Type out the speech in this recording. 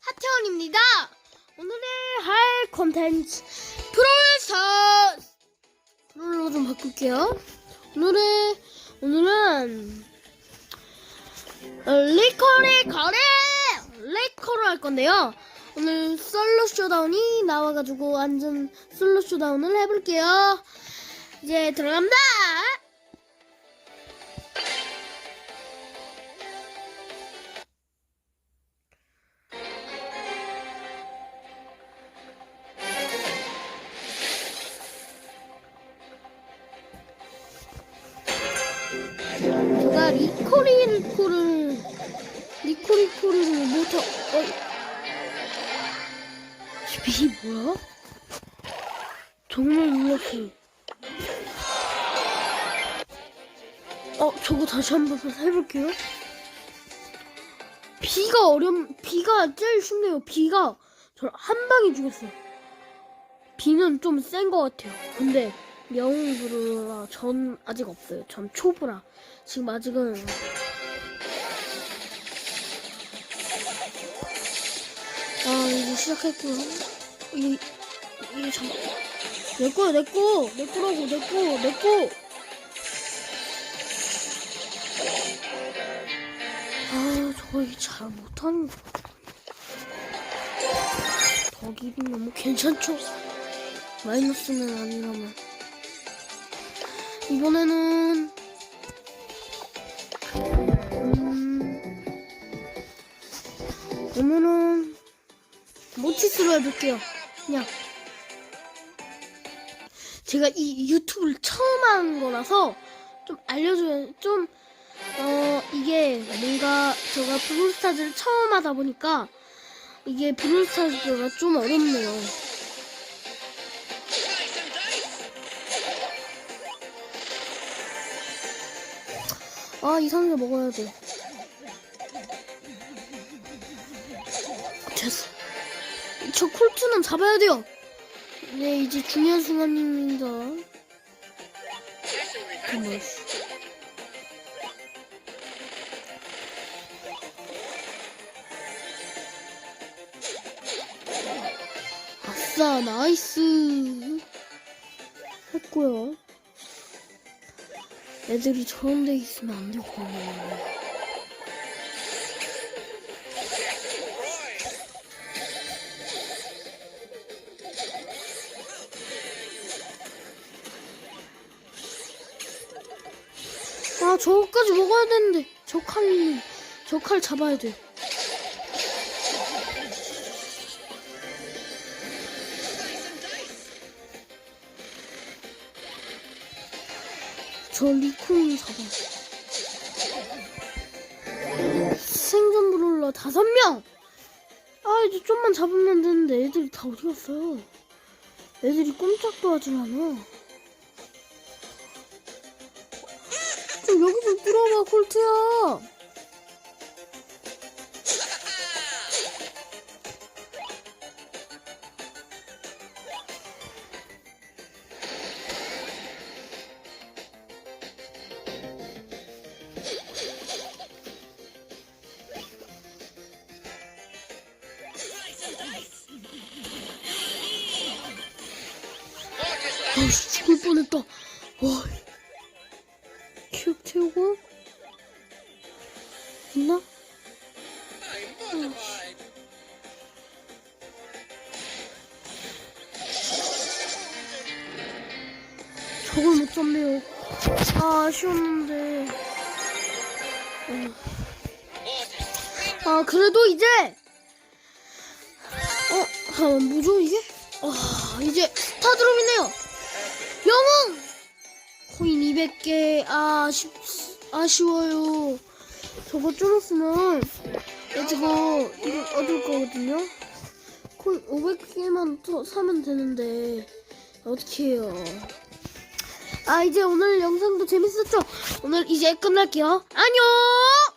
하태원입니다. 오늘의 할 콘텐츠 프로레서 프로로 좀 바꿀게요. 오늘의 오늘은 어, 리콜의 거래 리콜을 할 건데요. 오늘 솔로 쇼다운이 나와가지고 완전 솔로 쇼다운을 해볼게요. 이제 들어갑니다. 리코리코를 리코리코를 못하 어이 이 뭐야? 정말 놀랐어요. 어 저거 다시 한번 해볼게요. 비가 어렵 비가 제일 쉽네요. 비가 저를 한 방에 죽였어요. 비는 좀 센 것 같아요. 근데 영웅브루라 전 아직 없어요. 전 초보라. 지금 아직은 아 이제 시작했고요. 이 이게 잠깐 내 거야 내 거. 내 거라고 내 거. 내 거. 아 저거 잘 못하는 거. 더 기분 너무 괜찮죠? 마이너스는 아니라면 이번에는 음, 오늘은 모티스로 해볼게요. 그냥 제가 이 유튜브를 처음 하는 거라서 좀 알려줘야 좀 어, 이게 뭔가 제가 브롤스타즈를 처음 하다 보니까 이게 브롤스타즈가 좀 어렵네요. 아, 이 상자 먹어야 돼. 됐어. 저 콜트는 잡아야 돼요. 네, 이제 중요한 순간입니다. 정말. 아싸, 나이스. 했고요. 애들이 저런 데 있으면 안 되거든요. 아, 저거까지 먹어야 되는데. 저 칼, 저 칼 잡아야 돼. 저 리콘 잡아. 생존 브롤러 다섯 명! 아, 이제 좀만 잡으면 되는데 애들이 다 어디 갔어요? 애들이 꼼짝도 하질 않아. 좀 여기 좀 들어봐, 콜트야. 아씨, 죽을 뻔했다. 와. 키역 채우고. 있나? 저걸 못 잡네요. 아, 아쉬웠는데. 어. 아, 그래도 이제. 어, 아, 뭐죠, 이게? 아, 이제 스타드롬이네요. 영웅! 코인 200개, 아, 아쉽, 아쉬워요. 저거 줄었으면, 이거, 이거 얻을 거거든요? 코인 500개만 더 사면 되는데, 어떻게 해요? 아, 이제 오늘 영상도 재밌었죠? 오늘 이제 끝날게요. 안녕!